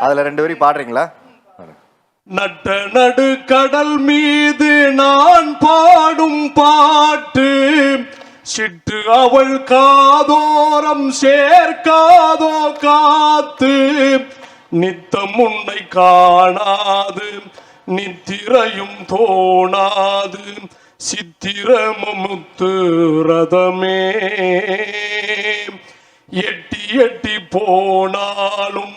அதுல ரெண்டு வரி பாடுறீங்களா? நட்ட நடு கடல் மீது நான் பாடும் பாட்டு சிட்டு அவள் காதோரம் சேர்க்காதோ காத்து நித்தம் உன்னை காணாது நித்திரையும் தோணாது சித்திரமுத்து ரதமே. எட்டி எட்டி போனாலும்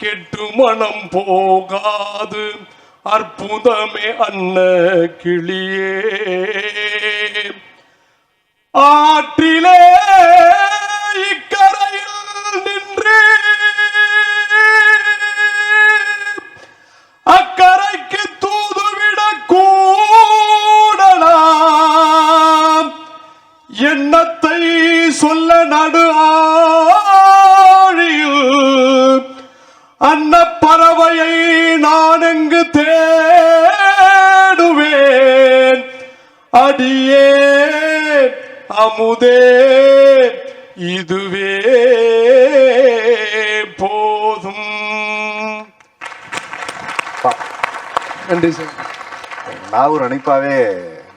கெட்டு மனம் போகாது. அற்புதமே அன்ன கிளியே. ஆற்றி அடியே அமுதே இதுவே போதும். நன்றி சார் நாகூர் அனுப்பாவே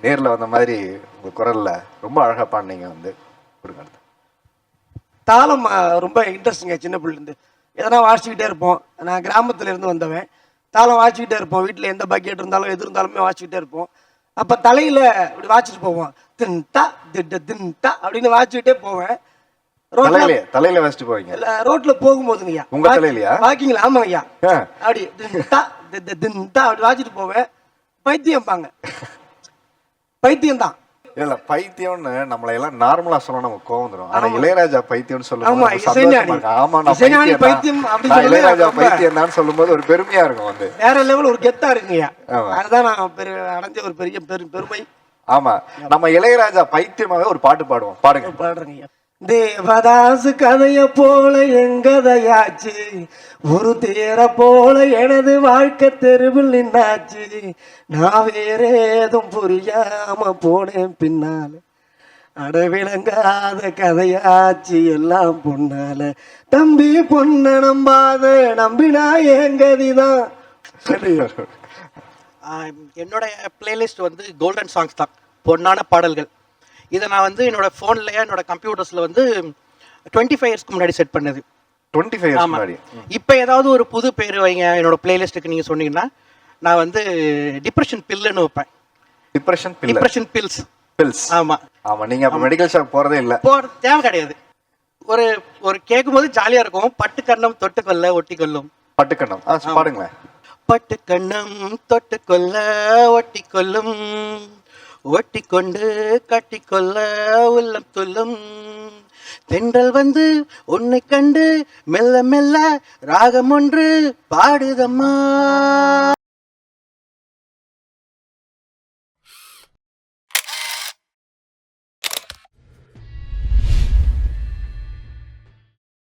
நேர்ல வந்த மாதிரி உங்க குரல்ல ரொம்ப அழகா பாடுனீங்க வந்து. கொடுங்க. தாளம் ரொம்ப இன்ட்ரெஸ்டிங்க சின்ன பிள்ளைலேருந்து எதனா வாசிச்சுக்கிட்டே இருப்போம். நான் கிராமத்துல இருந்து வந்தவன். தாளம் வாசிச்சுக்கிட்டே இருப்போம். வீட்டில் எந்த பக்கெட் இருந்தாலும் எது இருந்தாலுமே வாசிச்சுக்கிட்டே இருப்போம். அப்போ தலையில் இப்படி வாசிச்சுட்டு போவோம். தின்டா திட்ட தின்டா அப்படின்னு வாசிச்சுக்கிட்டே போவேன். ரோட்ல தலையில தலையில வச்சுட்டு போவீங்க. இல்ல, ரோட்ல போகும்போதுங்கய்யா உங்க தலையிலயா? வாக்கிங்களா? ஆமாங்கய்யா ஆ. அப்படி தின்டா திட்ட தின்டா அப்படி வாசிச்சுட்டு போவேன். பைத்தியம்பாங்க. பைத்தியம் தான் இல்ல பைத்தியம்னு நம்மளை எல்லாம் நார்மலா சொன்னா நமக்கு கோவம் வந்துரும். ஆனா இளையராஜா பைத்தியம்னு சொல்லும் ஆமா, போது நான் பைத்தியம் இளையராஜா பைத்தியம் தான் சொல்லும்போது ஒரு பெருமையா இருக்கும் வந்து. வேற லெவல் ஒரு கெத்தா இருக்குங்கய்யா. ஆமா. அதுதான் நான் பெரு அடைஞ்ச ஒரு பெரிய பெரு பெருமை. ஆமா. நம்ம இளையராஜா பைத்தியமாக ஒரு பாட்டு பாடுவோம். பாடுங்க. பாடுறேங்கய்யா. தேவதாசு கதைய போல எங்கதையாச்சு ஒரு தேர போல எனது வாழ்க்கை தெருவில் நின்னாச்சு. நான் வேற ஏதும் புரியாம போனேன் பின்னால. அடவிளங்காத கதையாச்சு எல்லாம் பொன்னால. தம்பி பொண்ண நம்பாத நம்பினா எங்கதிதான் என்னோட பிளேலிஸ்ட் வந்து கோல்டன் சாங்ஸ் தான். பொன்னான பாடல்கள். இதை நான் வந்து என்னோட ஃபோன்ல என்னோட கம்ப்யூட்டர்ஸ்ல வந்து டுவெண்ட்டி ஃபைவ் இயர்ஸ்க்கு முன்னாடி செட் பண்ணது. டுவெண்ட்டி ஃபைவ் இயர்ஸ் முன்னாடி. இப்போ ஏதாவது ஒரு புது பேர் வைங்க என்னோட பிளேலிஸ்ட்டுக்கு நீங்க சொன்னீங்கன்னா நான் வந்து டிப்ரெஷன் பில்லுன்னு வைப்பேன். Depression pillar depression pills pills ஆமா. ஆமா நீங்க அப்ப மெடிக்கல் ஷாப் போறதே இல்ல. போற தேவை கிடையாது. ஒரு ஒரு கேட்கும்போது ஜாலியா இருக்கும். பட்டு கண்ணம் தொட்டு கொல்ல ஒட்டி கொள்ளும் பட்டுக்கண்ணம் ஆ, பாடுங்களேன். பட்டு கண்ணம் தொட்டு கொல்ல ஒட்டி கொள்ளும் ஒட்டி கொண்டு கட்டிக்கொள்ள உள்ளம் துள்ளும். தென்றல் வந்து உன்னை கண்டு மெல்ல மெல்ல ராகம் ஒன்று பாடுதம்மா.